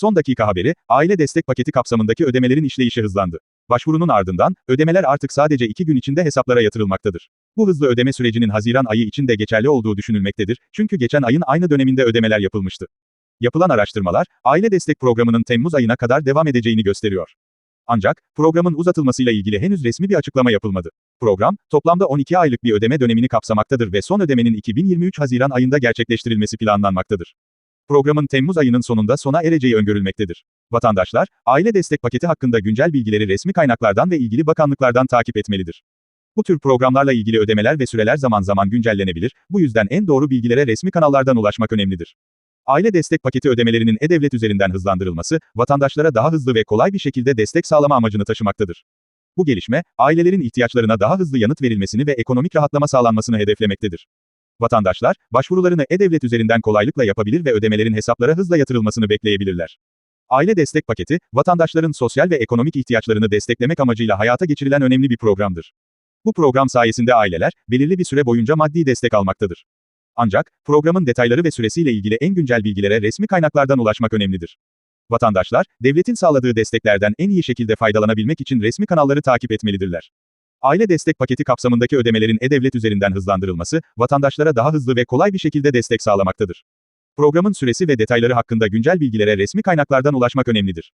Son dakika haberi, aile destek paketi kapsamındaki ödemelerin işleyişi hızlandı. Başvurunun ardından, ödemeler artık sadece 2 gün içinde hesaplara yatırılmaktadır. Bu hızlı ödeme sürecinin Haziran ayı için de geçerli olduğu düşünülmektedir, çünkü geçen ayın aynı döneminde ödemeler yapılmıştı. Yapılan araştırmalar, aile destek programının Temmuz ayına kadar devam edeceğini gösteriyor. Ancak, programın uzatılmasıyla ilgili henüz resmi bir açıklama yapılmadı. Program, toplamda 12 aylık bir ödeme dönemini kapsamaktadır ve son ödemenin 2023 Haziran ayında gerçekleştirilmesi planlanmaktadır. Programın Temmuz ayının sonunda sona ereceği öngörülmektedir. Vatandaşlar, aile destek paketi hakkında güncel bilgileri resmi kaynaklardan ve ilgili bakanlıklardan takip etmelidir. Bu tür programlarla ilgili ödemeler ve süreler zaman zaman güncellenebilir, bu yüzden en doğru bilgilere resmi kanallardan ulaşmak önemlidir. Aile destek paketi ödemelerinin e-devlet üzerinden hızlandırılması, vatandaşlara daha hızlı ve kolay bir şekilde destek sağlama amacını taşımaktadır. Bu gelişme, ailelerin ihtiyaçlarına daha hızlı yanıt verilmesini ve ekonomik rahatlama sağlanmasını hedeflemektedir. Vatandaşlar, başvurularını e-devlet üzerinden kolaylıkla yapabilir ve ödemelerin hesaplara hızla yatırılmasını bekleyebilirler. Aile destek paketi, vatandaşların sosyal ve ekonomik ihtiyaçlarını desteklemek amacıyla hayata geçirilen önemli bir programdır. Bu program sayesinde aileler, belirli bir süre boyunca maddi destek almaktadır. Ancak, programın detayları ve süresiyle ilgili en güncel bilgilere resmi kaynaklardan ulaşmak önemlidir. Vatandaşlar, devletin sağladığı desteklerden en iyi şekilde faydalanabilmek için resmi kanalları takip etmelidirler. Aile destek paketi kapsamındaki ödemelerin e-devlet üzerinden hızlandırılması, vatandaşlara daha hızlı ve kolay bir şekilde destek sağlamaktadır. Programın süresi ve detayları hakkında güncel bilgilere resmi kaynaklardan ulaşmak önemlidir.